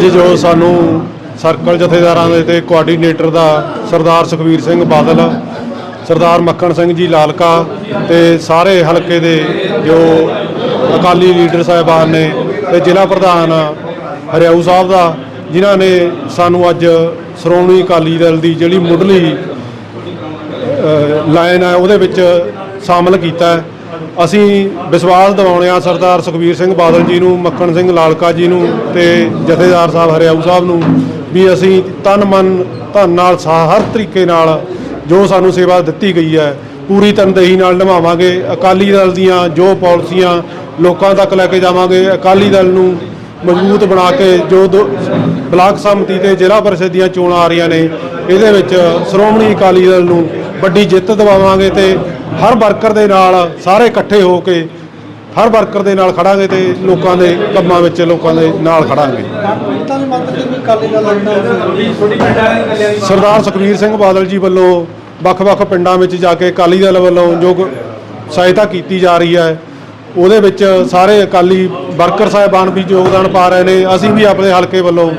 ਅੱਜ ਜੋ ਸਾਨੂੰ ਸਰਕਲ ਜਥੇਦਾਰਾਂ ਦੇ ਤੇ ਕੋਆਰਡੀਨੇਟਰ ਦਾ ਸਰਦਾਰ ਸੁਖਵੀਰ ਸਿੰਘ ਬਾਦਲ, ਸਰਦਾਰ ਮੱਖਣ ਸਿੰਘ ਜੀ ਲਾਲਕਾ ਤੇ ਸਾਰੇ ਹਲਕੇ ਦੇ ਜੋ ਅਕਾਲੀ ਲੀਡਰ ਸਾਹਿਬਾਨ ਨੇ ਤੇ ਜ਼ਿਲ੍ਹਾ ਪ੍ਰਧਾਨ ਹਰਿਆਊ ਸਾਹਿਬ ਦਾ, ਜਿਨ੍ਹਾਂ ਨੇ ਸਾਨੂੰ ਅੱਜ ਸ਼੍ਰੋਮਣੀ ਅਕਾਲੀ ਦਲ ਦੀ ਜਿਹੜੀ ਮੁੱਢਲੀ ਲਾਈਨ ਹੈ ਉਹਦੇ ਵਿੱਚ ਸ਼ਾਮਲ ਕੀਤਾ ਅਸੀਂ ਵਿਸ਼ਵਾਸ ਦਿਵਾਉਂਦੇ ਹਾਂ ਸਰਦਾਰ ਸੁਖਬੀਰ ਸਿੰਘ ਬਾਦਲ ਜੀ ਨੂੰ ਮੱਖਣ ਸਿੰਘ ਲਾਲਕਾ ਜੀ ਨੂੰ ਤੇ ਜਥੇਦਾਰ ਸਾਹਿਬ ਹਰਿਆਊ ਸਾਹਿਬ ਨੂੰ ਵੀ ਅਸੀਂ ਤਨ ਮਨ ਧਨ ਨਾਲ ਸਾ- ਹਰ ਤਰੀਕੇ ਨਾਲ ਜੋ ਸਾਨੂੰ ਸੇਵਾ ਦਿੱਤੀ ਗਈ ਹੈ, ਪੂਰੀ ਤਨਦੇਹੀ ਨਾਲ ਨਿਭਾਵਾਂਗੇ। ਅਕਾਲੀ ਦਲ ਦੀਆਂ ਜੋ ਪਾਲਿਸੀਆਂ ਲੋਕਾਂ ਤੱਕ ਲੈ ਕੇ ਜਾਵਾਂਗੇ। ਅਕਾਲੀ ਦਲ ਨੂੰ ਮਜ਼ਬੂਤ ਬਣਾ ਕੇ ਜੋ ਦੋ- ਬਲਾਕ ਸੰਮਤੀ ਤੇ ਜ਼ਿਲ੍ਹਾ ਪਰਿਸ਼ਦ ਦੀਆਂ ਚੋਣਾਂ ਆ ਰਹੀਆਂ ਨੇ, ਇਹਦੇ ਵਿੱਚ ਸ਼੍ਰੋਮਣੀ ਅਕਾਲੀ ਦਲ ਨੂੰ ਵੱਡੀ ਜਿੱਤ ਦਿਵਾਵਾਂਗੇ ਤੇ ਹਰ ਵਰਕਰ ਦੇ ਨਾਲ ਸਾਰੇ ਇਕੱਠੇ ਹੋ ਕੇ ਹਰ ਵਰਕਰ ਦੇ ਨਾਲ ਖੜਾਂਗੇ ਤੇ ਲੋਕਾਂ ਦੇ ਕੰਮਾਂ ਵਿੱਚ ਲੋਕਾਂ ਦੇ ਨਾਲ ਖੜਾਂਗੇ। ਸਰਦਾਰ ਸੁਖਬੀਰ ਸਿੰਘ ਬਾਦਲ ਜੀ ਵੱਲੋਂ ਵੱਖ-ਵੱਖ ਪਿੰਡਾਂ ਵਿੱਚ ਜਾ ਕੇ ਅਕਾਲੀ ਦਲ ਵੱਲੋਂ ਜੋ ਸਹਾਇਤਾ ਕੀਤੀ ਜਾ ਰਹੀ ਹੈ, ਉਹਦੇ ਵਿੱਚ ਸਾਰੇ ਅਕਾਲੀ ਵਰਕਰ ਸਾਹਿਬਾਨ ਵੀ ਯੋਗਦਾਨ ਪਾ ਰਹੇ ਨੇ। ਅਸੀਂ ਵੀ ਆਪਣੇ ਹਲਕੇ ਵੱਲੋਂ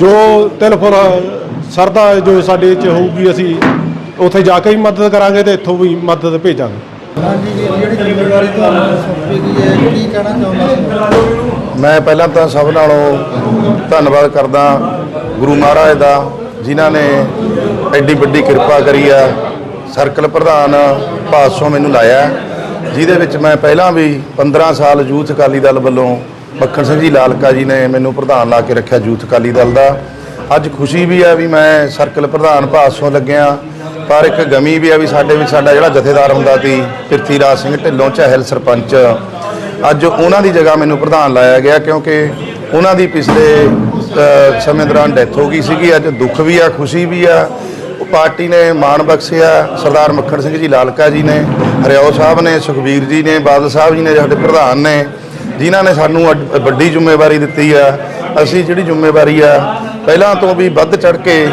ਜੋ ਤਿਲਫੁਲ ਸਰਦਾ ਜੋ ਸਾਡੇ 'ਚ ਹੋਊਗੀ, ਅਸੀਂ ਉੱਥੇ ਜਾ ਕੇ ਵੀ ਮਦਦ ਕਰਾਂਗੇ ਤੇ ਇੱਥੋਂ ਵੀ ਮਦਦ ਭੇਜਾਂਗੇ। ਹਾਂਜੀ ਵੀਰ ਜਿਹੜੀ ਜ਼ਿੰਮੇਵਾਰੀ ਤੁਹਾਨੂੰ ਸੌਂਪੀ ਗਈ ਹੈ ਕੀ ਕਹਿਣਾ ਚਾਹੁੰਦਾ ਸੀ? ਮੈਂ ਪਹਿਲਾਂ ਤਾਂ ਸਭ ਨਾਲੋਂ ਧੰਨਵਾਦ ਕਰਦਾ ਗੁਰੂ ਮਹਾਰਾਜ ਦਾ ਜਿਨ੍ਹਾਂ ਨੇ ਐਡੀ ਵੱਡੀ ਕਿਰਪਾ ਕਰੀ ਆ ਸਰਕਲ ਪ੍ਰਧਾਨ ਪਾਸੋਂ ਮੈਨੂੰ ਲਾਇਆ ਜਿਹਦੇ ਵਿੱਚ ਮੈਂ ਪਹਿਲਾਂ ਵੀ 15 ਸਾਲ ਯੂਥ ਅਕਾਲੀ ਦਲ ਵੱਲੋਂ ਮੱਖਣ ਸਿੰਘ ਜੀ ਲਾਲਕਾ ਜੀ ਨੇ ਮੈਨੂੰ ਪ੍ਰਧਾਨ ਲਾ ਕੇ ਰੱਖਿਆ ਯੂਥ ਅਕਾਲੀ ਦਲ ਦਾ। ਅੱਜ ਖੁਸ਼ੀ ਵੀ ਆ ਵੀ ਮੈਂ ਸਰਕਲ ਪ੍ਰਧਾਨ ਪਾਸੋਂ ਲੱਗਿਆ ਪਰ ਇੱਕ ਗਮੀ ਵੀ ਆ ਵੀ ਸਾਡੇ ਵਿੱਚ ਸਾਡਾ ਜਿਹੜਾ ਜਥੇਦਾਰ ਹੁੰਦਾ ਸੀ, ਪ੍ਰਿਥੀਰਾਜ ਸਿੰਘ ਢਿੱਲੋਂ ਚਾਹਲ ਸਰਪੰਚ, ਅੱਜ ਉਹਨਾਂ ਦੀ ਜਗ੍ਹਾ ਮੈਨੂੰ ਪ੍ਰਧਾਨ ਲਾਇਆ ਗਿਆ ਕਿਉਂਕਿ ਉਹਨਾਂ ਦੀ ਪਿਛਲੇ ਸਮੇਂ ਦੌਰਾਨ ਡੈਥ ਹੋ ਗਈ ਸੀਗੀ, ਅੱਜ ਦੁੱਖ ਵੀ ਆ, ਖੁਸ਼ੀ ਵੀ ਆ। ਪਾਰਟੀ ਨੇ ਮਾਣ ਬਖਸ਼ਿਆ, ਸਰਦਾਰ ਮੱਖਣ ਸਿੰਘ ਜੀ ਲਾਲਕਾ ਜੀ ਨੇ, ਹਰਿਆਓ ਸਾਹਿਬ ਨੇ, ਸੁਖਬੀਰ ਜੀ ਨੇ, ਬਾਦਲ ਸਾਹਿਬ ਜੀ ਨੇ, ਸਾਡੇ ਪ੍ਰਧਾਨ ਨੇ, ਜਿਨ੍ਹਾਂ ਨੇ ਸਾਨੂੰ ਅੱਡ- ਵੱਡੀ ਜ਼ਿੰਮੇਵਾਰੀ ਦਿੱਤੀ ਆ। ਅਸੀਂ ਜਿਹੜੀ ਜ਼ਿੰਮੇਵਾਰੀ ਆ, ਪਹਿਲਾਂ ਤੋਂ ਵੀ ਵੱਧ ਚੜ ਕੇ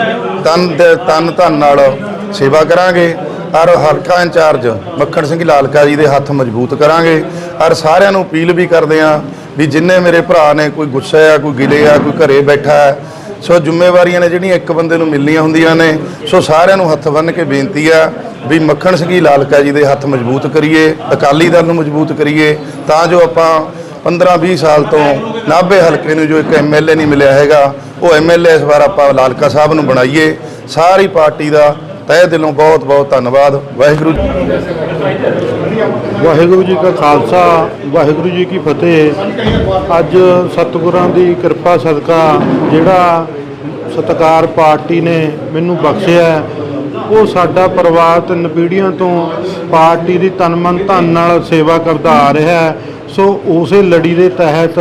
ਤਨ ਤਨ ਧਨ ਨਾਲ ਸੇਵਾ ਕਰਾਂਗੇ, ਔਰ ਹਲਕਾ ਇੰਚਾਰਜ ਮੱਖਣ ਸਿੰਘ ਲਾਲਕਾ ਜੀ ਦੇ ਹੱਥ ਮਜ਼ਬੂਤ ਕਰਾਂਗੇ, ਔਰ ਸਾਰਿਆਂ ਨੂੰ ਅਪੀਲ ਵੀ ਕਰਦੇ ਆ ਵੀ ਜਿੰਨੇ ਮੇਰੇ ਭਰਾ ਨੇ, ਕੋਈ ਗੁੱਸਾ ਆ, ਕੋਈ ਗਿਲੇ ਆ, ਕੋਈ ਘਰੇ ਬੈਠਾ ਹੈ, ਸੋ ਜ਼ਿੰਮੇਵਾਰੀਆਂ ਨੇ ਜਿਹੜੀਆਂ ਇੱਕ ਬੰਦੇ ਨੂੰ ਮਿਲਣੀਆਂ ਹੁੰਦੀਆਂ ਨੇ, ਸੋ ਸਾਰਿਆਂ ਨੂੰ ਹੱਥ ਬੰਨ੍ਹ ਕੇ ਬੇਨਤੀ ਆ ਵੀ ਮੱਖਣ ਸਿੰਘ ਲਾਲਕਾ ਜੀ ਦੇ ਹੱਥ ਮਜ਼ਬੂਤ ਕਰੀਏ, ਅਕਾਲੀ ਦਲ ਨੂੰ ਮਜ਼ਬੂਤ ਕਰੀਏ, ਤਾਂ ਜੋ ਆਪਾਂ 15-20 ਸਾਲ ਤੋਂ ਨਾਭੇ ਹਲਕੇ ਨੂੰ ਜੋ ਇੱਕ ਐਮਐਲਏ ਨਹੀਂ ਮਿਲਿਆ ਹੈਗਾ, ਉਹ ਐਮਐਲਏ ਇਸ ਵਾਰ ਆਪਾਂ ਲਾਲਕਾ ਸਾਹਿਬ ਨੂੰ ਬਣਾਈਏ, ਸਾਰੀ ਪਾਰਟੀ ਦਾ ਤਹਿ ਦਿਲੋਂ ਬਹੁਤ ਬਹੁਤ ਧੰਨਵਾਦ। ਵਾਹਿਗੁਰੂ ਵਾਹਿਗੁਰੂ ਜੀ ਕਾ ਖਾਲਸਾ, ਵਾਹਿਗੁਰੂ ਜੀ ਕੀ ਫਤਿਹ। ਅੱਜ ਸਤਿਗੁਰਾਂ ਦੀ ਕਿਰਪਾ ਸਦਕਾ ਜਿਹੜਾ ਸਤਕਾਰ ਪਾਰਟੀ ਨੇ ਮੈਨੂੰ ਬਖਸ਼ਿਆ ਉਹ ਸਾਡਾ ਪਰਿਵਾਰ ਤਿੰਨ ਪੀੜ੍ਹੀਆਂ ਤੋਂ ਪਾਰਟੀ ਦੀ ਤਨ ਮਨ ਧਨ ਨਾਲ ਸੇਵਾ ਕਰਦਾ ਆ ਰਿਹਾ ਹੈ। ਸੋ ਉਸੇ ਲੜੀ ਦੇ ਤਹਿਤ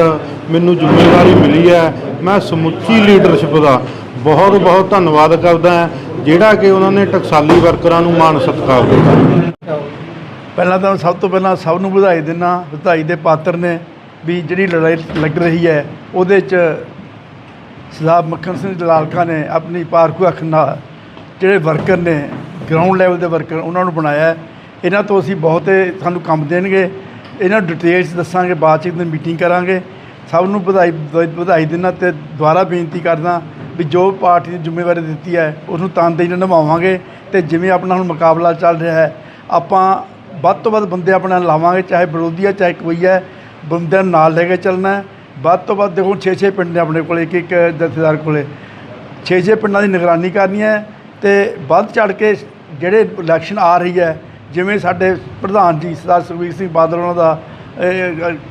ਮੈਨੂੰ ਜ਼ਿੰਮੇਵਾਰੀ ਮਿਲੀ ਹੈ। ਮੈਂ ਸਮੁੱਚੀ ਲੀਡਰਸ਼ਿਪ ਦਾ ਬਹੁਤ ਬਹੁਤ ਧੰਨਵਾਦ ਕਰਦਾ ਹਾਂ। ਜਿਹੜਾ ਕਿ ਉਹਨਾਂ ਨੇ ਟਕਸਾਲੀ ਵਰਕਰਾਂ ਨੂੰ ਮਾਣ ਸਤਿਕਾਰ ਦਿੱਤਾ। ਪਹਿਲਾਂ ਤਾਂ ਸਭ ਤੋਂ ਪਹਿਲਾਂ ਸਭ ਨੂੰ ਵਧਾਈ ਦਿੰਦਾ ਵਧਾਈ ਦੇ ਪਾਤਰ ਨੇ ਵੀ ਜਿਹੜੀ ਲੜਾਈ ਲੱਗ ਰਹੀ ਹੈ, ਉਹਦੇ 'ਚ ਸਰਦਾਰ ਮੱਖਣ ਸਿੰਘ ਲਾਲਕਾ ਨੇ ਆਪਣੀ ਪਾਰਖੂ ਅੱਖ ਨਾਲ ਜਿਹੜੇ ਵਰਕਰ ਨੇ ਗਰਾਊਂਡ ਲੈਵਲ ਦੇ ਵਰਕਰ ਉਹਨਾਂ ਨੂੰ ਬਣਾਇਆ। ਇਹਨਾਂ ਤੋਂ ਅਸੀਂ ਬਹੁਤੇ ਸਾਨੂੰ ਕੰਮ ਦੇਣਗੇ। ਇਹਨਾਂ ਡਿਟੇਲਸ ਦੱਸਾਂਗੇ, ਬਾਅਦ 'ਚ ਇੱਕ ਦਿਨ ਮੀਟਿੰਗ ਕਰਾਂਗੇ। ਸਭ ਨੂੰ ਵਧਾਈ ਵ- ਵਧਾਈ ਦਿੰਦਾ ਤੇ ਦੁਬਾਰਾ ਬੇਨਤੀ ਕਰਦਾ ਵੀ ਜੋ ਪਾਰਟੀ ਦੀ ਜ਼ਿੰਮੇਵਾਰੀ ਦਿੱਤੀ ਹੈ, ਉਹਨੂੰ ਤਨਦੇਹੀ ਨਾਲ ਨਿਭਾਵਾਂਗੇ ਤੇ ਜਿਵੇਂ ਆਪਣਾ ਹੁਣ ਮੁਕਾਬਲਾ ਚੱਲ ਰਿਹਾ ਹੈ, ਆਪਾਂ ਵੱਧ ਤੋਂ ਵੱਧ ਬੰਦੇ ਆਪਣਾ ਲਾਵਾਂਗੇ, ਚਾਹੇ ਵਿਰੋਧੀ ਹੈ, ਚਾਹੇ ਕੋਈ ਹੈ, ਬੰਦਿਆਂ ਨੂੰ ਨਾਲ ਲੈ ਕੇ ਚੱਲਣਾ ਵੱਧ ਤੋਂ ਵੱਧ ਦੇਖੋ 6-6 ਪਿੰਡ ਨੇ ਆਪਣੇ ਕੋਲੇ ਇੱਕ ਇੱਕ ਜਥੇਦਾਰ ਕੋਲੇ। 6-6 ਪਿੰਡਾਂ ਦੀ ਨਿਗਰਾਨੀ ਕਰਨੀ ਹੈ ਤੇ ਵੱਧ ਚੜ ਕੇ ਜਿਹੜੇ ਇਲੈਕਸ਼ਨ ਆ ਰਹੀ ਹੈ, ਜਿਵੇਂ ਸਾਡੇ ਪ੍ਰਧਾਨ ਜੀ ਸਰਦਾਰ ਸੁਖਬੀਰ ਸਿੰਘ ਬਾਦਲ, ਉਹਨਾਂ ਦਾ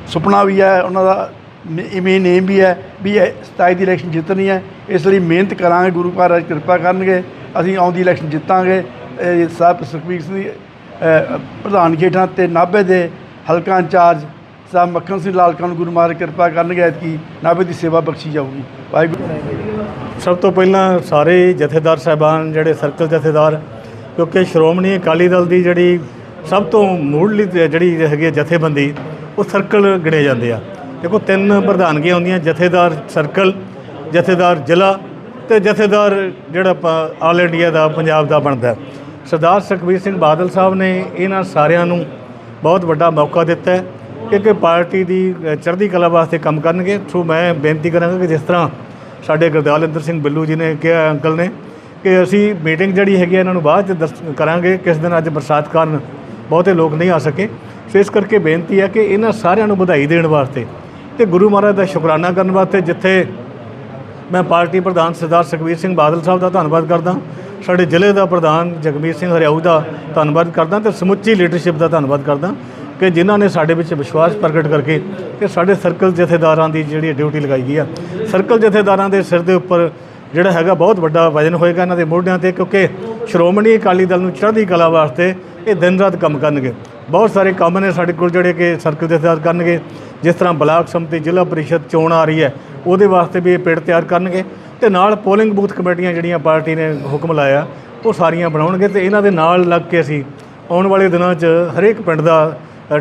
ਸੁਪਨਾ ਵੀ ਹੈ, ਉਹਨਾਂ ਦਾ ਮੇਨ ਏਮ ਵੀ ਹੈ ਵੀ ਇਹ 27 ਦੀ ਇਲੈਕਸ਼ਨ ਜਿੱਤਣੀ ਹੈ। ਇਸ ਲਈ ਮਿਹਨਤ ਕਰਾਂਗੇ ਗੁਰੂ ਮਹਾਰਾਜ ਕਿਰਪਾ ਕਰਨਗੇ। ਅਸੀਂ ਆਉਂਦੀ ਇਲੈਕਸ਼ਨ ਜਿੱਤਾਂਗੇ। ਸਾਹਿਬ ਸੁਖਬੀਰ ਸਿੰਘ ਦੀ, ਪ੍ਰਧਾਨ ਹੇਠਾਂ ਤੇ ਨਾਭੇ ਦੇ ਹਲਕਾ ਇੰਚਾਰਜ ਸਾਹਿਬ ਮੱਖਣ ਸਿੰਘ ਲਾਲਕਾ ਨੂੰ ਗੁਰੂ ਮਹਾਰਾਜ ਕਿਰਪਾ ਕਰਨਗੇ। ਐਤਕੀ ਨਾਭੇ ਦੀ ਸੇਵਾ ਬਖਸ਼ੀ ਜਾਊਗੀ। ਵਾਹਿਗੁਰੂ। ਸਭ ਤੋਂ ਪਹਿਲਾਂ ਸਾਰੇ ਜਥੇਦਾਰ ਸਾਹਿਬਾਨ ਜਿਹੜੇ ਸਰਕਲ ਜਥੇਦਾਰ ਕਿਉਂਕਿ ਸ਼੍ਰੋਮਣੀ ਅਕਾਲੀ ਦਲ ਦੀ ਜਿਹੜੀ ਸਭ ਤੋਂ ਮੂਢਲੀ ਜਿਹੜੀ ਹੈਗੀ ਹੈ ਜਥੇਬੰਦੀ ਉਹ ਸਰਕਲ ਗਿਣੇ ਜਾਂਦੇ ਆ। ਦੇਖੋ, ਤਿੰਨ ਪ੍ਰਧਾਨਗੀਆਂ ਹੁੰਦੀਆਂ, ਜਥੇਦਾਰ ਸਰਕਲ, ਜਥੇਦਾਰ ਜ਼ਿਲ੍ਹਾ ਤੇ ਜਥੇਦਾਰ ਜਿਹੜਾ ਆਪਾਂ ਆਲ ਇੰਡੀਆ ਦਾ, ਪੰਜਾਬ ਦਾ ਬਣਦਾ ਸਰਦਾਰ ਸੁਖਬੀਰ ਸਿੰਘ ਬਾਦਲ ਸਾਹਿਬ ਨੇ ਇਹਨਾਂ ਸਾਰਿਆਂ ਨੂੰ ਬਹੁਤ ਵੱਡਾ ਮੌਕਾ ਦਿੱਤਾ ਹੈ ਕਿ ਕਿ ਪਾਰਟੀ ਦੀ ਚੜ੍ਹਦੀ ਕਲਾ ਵਾਸਤੇ ਕੰਮ ਕਰਨਗੇ। ਸੋ ਮੈਂ ਬੇਨਤੀ ਕਰਾਂਗਾ ਕਿ ਜਿਸ ਤਰ੍ਹਾਂ ਸਾਡੇ ਗੁਰਦਿਆਲਿੰਦਰ ਸਿੰਘ ਬਿੱਲੂ ਜੀ ਨੇ ਕਿਹਾ ਅੰਕਲ ਨੇ, ਕਿ ਅਸੀਂ ਮੀਟਿੰਗ ਜਿਹੜੀ ਹੈਗੀ ਹੈ, ਇਹਨਾਂ ਨੂੰ ਬਾਅਦ ਚ ਦੱਸ, ਕਰਾਂਗੇ ਕਿਸ ਦਿਨ ਅੱਜ ਬਰਸਾਤ ਕਾਰਨ ਬਹੁਤੇ ਲੋਕ ਨਹੀਂ ਆ ਸਕੇ। ਸੋ ਇਸ ਕਰਕੇ ਬੇਨਤੀ ਹੈ ਕਿ ਇਹਨਾਂ ਸਾਰਿਆਂ ਨੂੰ ਵਧਾਈ ਦੇਣ ਵਾਸਤੇ ਤੇ ਗੁਰੂ ਮਹਾਰਾਜ ਦਾ ਸ਼ੁਕਰਾਨਾ ਕਰਨ ਵਾਸਤੇ ਜਿੱਥੇ ਮੈਂ ਪਾਰਟੀ ਪ੍ਰਧਾਨ ਸਰਦਾਰ ਸੁਖਬੀਰ ਸਿੰਘ ਬਾਦਲ ਸਾਹਿਬ ਦਾ ਧੰਨਵਾਦ ਕਰਦਾ, ਸਾਡੇ ਜ਼ਿਲ੍ਹੇ ਦਾ ਪ੍ਰਧਾਨ ਜਗਮੀਤ ਸਿੰਘ ਹਰਿਆਊ ਦਾ ਧੰਨਵਾਦ ਕਰਦਾ ਤੇ ਸਮੁੱਚੀ ਲੀਡਰਸ਼ਿਪ ਦਾ ਧੰਨਵਾਦ ਕਰਦਾ ਕਿ ਜਿਨ੍ਹਾਂ ਨੇ ਸਾਡੇ ਵਿੱਚ ਵਿਸ਼ਵਾਸ ਪ੍ਰਗਟ ਕਰਕੇ ਕਿ ਸਾਡੇ ਸਰਕਲ ਜਥੇਦਾਰਾਂ ਦੀ ਜਿਹੜੀ ਡਿਊਟੀ ਲਗਾਈ ਗਈ ਆ। ਸਰਕਲ ਜਥੇਦਾਰਾਂ ਦੇ ਸਿਰ ਦੇ ਉੱਪਰ ਜਿਹੜਾ ਹੈਗਾ ਬਹੁਤ ਵੱਡਾ ਵਜਨ ਹੋਏਗਾ ਇਹਨਾਂ ਦੇ ਮੋਢਿਆਂ ਤੇ ਕਿਉਂਕਿ ਸ਼੍ਰੋਮਣੀ ਅਕਾਲੀ ਦਲ ਨੂੰ ਚੜ੍ਹਦੀ ਕਲਾ ਵਾਸਤੇ ਇਹ ਦਿਨ ਰਾਤ ਕੰਮ ਕਰਨਗੇ। ਬਹੁਤ ਸਾਰੇ ਕੰਮ ਨੇ ਸਾਡੇ ਕੋਲ ਜਿਹੜੇ ਕਿ ਸਰਕਲ ਜਥੇਦਾਰ ਕਰਨਗੇ। ਜਿਸ ਤਰ੍ਹਾਂ ਬਲਾਕ ਸੰਮਤੀ ਜ਼ਿਲ੍ਹਾ ਪਰਿਸ਼ਦ ਚੋਣ ਆ ਰਹੀ ਹੈ, ਉਹਦੇ ਵਾਸਤੇ ਵੀ ਇਹ ਪਿੰਡ ਤਿਆਰ ਕਰਨਗੇ ਤੇ ਨਾਲ ਪੋਲਿੰਗ ਬੂਥ ਕਮੇਟੀਆਂ ਜਿਹੜੀਆਂ ਪਾਰਟੀ ਨੇ ਹੁਕਮ ਲਾਇਆ, ਉਹ ਸਾਰੀਆਂ ਬਣਾਉਣਗੇ ਤੇ ਇਹਨਾਂ ਦੇ ਨਾਲ ਲੱਗ ਕੇ ਅਸੀਂ ਆਉਣ ਵਾਲੇ ਦਿਨਾਂ 'ਚ ਹਰੇਕ ਪਿੰਡ ਦਾ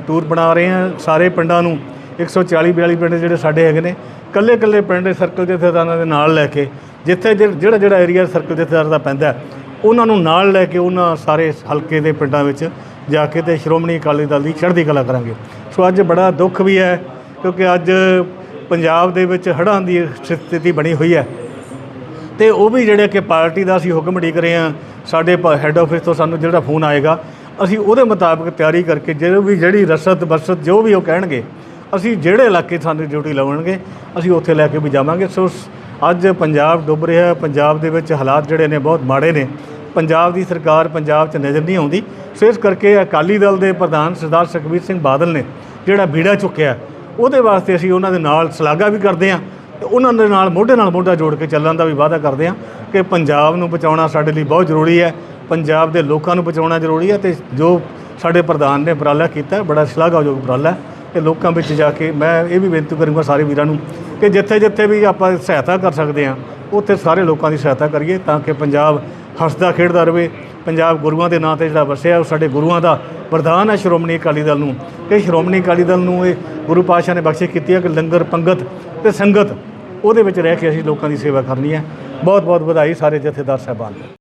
ਟੂਰ ਬਣਾ ਰਹੇ ਹਾਂ, ਸਾਰੇ ਪਿੰਡਾਂ ਨੂੰ 140 42 ਪਿੰਡ ਜਿਹੜੇ ਸਾਡੇ ਹੈਗੇ ਨੇ ਕੱਲੇ ਕੱਲੇ ਪਿੰਡ ਦੇ ਸਰਕਲ ਜਥੇਦਾਰਾਂ ਦੇ ਨਾਲ ਲੈ ਕੇ, ਜਿੱਥੇ ਜਿ- ਜਿਹੜਾ ਜਿਹੜਾ ਏਰੀਆ ਸਰਕਲ ਜਥੇਦਾਰ ਦਾ ਪੈਂਦਾ, ਉਹਨਾਂ ਨੂੰ ਨਾਲ ਲੈ ਕੇ ਉਹਨਾਂ ਸਾਰੇ ਹਲਕੇ ਦੇ ਪਿੰਡਾਂ ਵਿੱਚ ਜਾ ਕੇ ਤੇ ਸ਼੍ਰੋਮਣੀ ਅਕਾਲੀ ਦਲ ਦੀ ਚੜ੍ਹਦੀ ਕਲਾ ਕਰਾਂਗੇ। ਸੋ ਅੱਜ ਬੜਾ ਦੁੱਖ ਵੀ ਹੈ ਕਿਉਂਕਿ ਅੱਜ ਪੰਜਾਬ ਦੇ ਵਿੱਚ ਹੜ੍ਹਾਂ ਦੀ ਸਥਿਤੀ ਬਣੀ ਹੋਈ ਹੈ। ਤੇ ਉਹ ਵੀ ਜਿਹੜੇ ਕਿ ਪਾਰਟੀ ਦਾ ਅਸੀਂ ਹੁਕਮ ਉਡੀਕ ਰਹੇ ਹਾਂ, ਸਾਡੇ ਹੈੱਡ ਆਫਿਸ ਤੋਂ ਸਾਨੂੰ ਜਿਹੜਾ ਫੋਨ ਆਏਗਾ, ਅਸੀਂ ਉਹਦੇ ਮੁਤਾਬਕ ਤਿਆਰੀ ਕਰਕੇ ਜਦੋਂ ਵੀ, ਜਿਹੜੀ ਰਸਦ ਬਸਤ ਜੋ ਵੀ ਉਹ ਕਹਿਣਗੇ, ਅਸੀਂ ਜਿਹੜੇ ਇਲਾਕੇ ਸਾਨੂੰ ਡਿਊਟੀ ਲਾਉਣਗੇ, ਅਸੀਂ ਉੱਥੇ ਲੈ ਕੇ ਵੀ ਜਾਵਾਂਗੇ। ਸੋ ਅੱਜ ਪੰਜਾਬ ਡੁੱਬ ਰਿਹਾ ਹੈ, ਪੰਜਾਬ ਦੇ ਵਿੱਚ ਹਾਲਾਤ ਜਿਹੜੇ ਨੇ ਬਹੁਤ ਮਾੜੇ ਨੇ। ਪੰਜਾਬ ਦੀ ਸਰਕਾਰ ਪੰਜਾਬ 'ਚ ਨਜ਼ਰ ਨਹੀਂ ਆਉਂਦੀ। ਸੋ ਇਸ ਕਰਕੇ ਅਕਾਲੀ ਦਲ ਦੇ ਪ੍ਰਧਾਨ ਸਰਦਾਰ ਸੁਖਬੀਰ ਸਿੰਘ ਬਾਦਲ ਨੇ ਜਿਹੜਾ ਬੀੜਾ ਚੁੱਕਿਆ ਉਹਦੇ ਵਾਸਤੇ ਅਸੀਂ ਉਹਨਾਂ ਦੇ ਨਾਲ ਸ਼ਲਾਘਾ ਵੀ ਕਰਦੇ ਹਾਂ ਤੇ ਉਹਨਾਂ ਦੇ ਨਾਲ ਮੋਢੇ ਨਾਲ ਮੋਢਾ ਜੋੜ ਕੇ ਚੱਲਣ ਦਾ ਵੀ ਵਾਅਦਾ ਕਰਦੇ ਹਾਂ ਕਿ ਪੰਜਾਬ ਨੂੰ ਬਚਾਉਣਾ ਸਾਡੇ ਲਈ ਬਹੁਤ ਜ਼ਰੂਰੀ ਹੈ, ਪੰਜਾਬ ਦੇ ਲੋਕਾਂ ਨੂੰ ਬਚਾਉਣਾ ਜ਼ਰੂਰੀ ਹੈ ਤੇ ਜੋ ਸਾਡੇ ਪ੍ਰਧਾਨ ਨੇ ਉਪਰਾਲਾ ਕੀਤਾ, ਬੜਾ ਸ਼ਲਾਘਾਯੋਗ ਉਪਰਾਲਾ ਹੈ ਤੇ ਲੋਕਾਂ ਵਿੱਚ ਜਾ ਕੇ ਮੈਂ ਇਹ ਵੀ ਬੇਨਤੀ ਕਰੂੰਗਾ ਸਾਰੇ ਵੀਰਾਂ ਨੂੰ ਕਿ ਜਿੱਥੇ ਜਿੱਥੇ ਵੀ ਆਪਾਂ ਸਹਾਇਤਾ ਕਰ ਸਕਦੇ ਹਾਂ, ਉੱਥੇ ਸਾਰੇ ਲੋਕਾਂ ਦੀ ਸਹਾਇਤਾ ਕਰੀਏ ਤਾਂ ਕਿ ਪੰਜਾਬ ਹੱਸਦਾ ਖੇਡਦਾ ਰਹੇ ਪੰਜਾਬ ਗੁਰੂਆਂ ਦੇ ਨਾਂ ਤੇ ਜਿਹੜਾ ਵਸਿਆ, ਉਹ ਸਾਡੇ ਗੁਰੂਆਂ ਦਾ ਵਰਦਾਨ ਹੈ ਸ਼੍ਰੋਮਣੀ ਅਕਾਲੀ ਦਲ ਨੂੰ। ਕਿ ਸ਼੍ਰੋਮਣੀ ਅਕਾਲੀ ਦਲ ਨੂੰ ਇਹ ਗੁਰੂ ਪਾਤਸ਼ਾਹ ਨੇ ਬਖਸ਼ਿਸ਼ ਕੀਤੀ ਹੈ ਕਿ ਲੰਗਰ, ਪੰਗਤ ਤੇ ਸੰਗਤ, ਉਹਦੇ ਵਿੱਚ ਰਹਿ ਕੇ ਅਸੀਂ ਲੋਕਾਂ ਦੀ ਸੇਵਾ ਕਰਨੀ ਹੈ। ਬਹੁਤ ਬਹੁਤ ਵਧਾਈ ਸਾਰੇ ਜਥੇਦਾਰ ਸਾਹਿਬਾਨ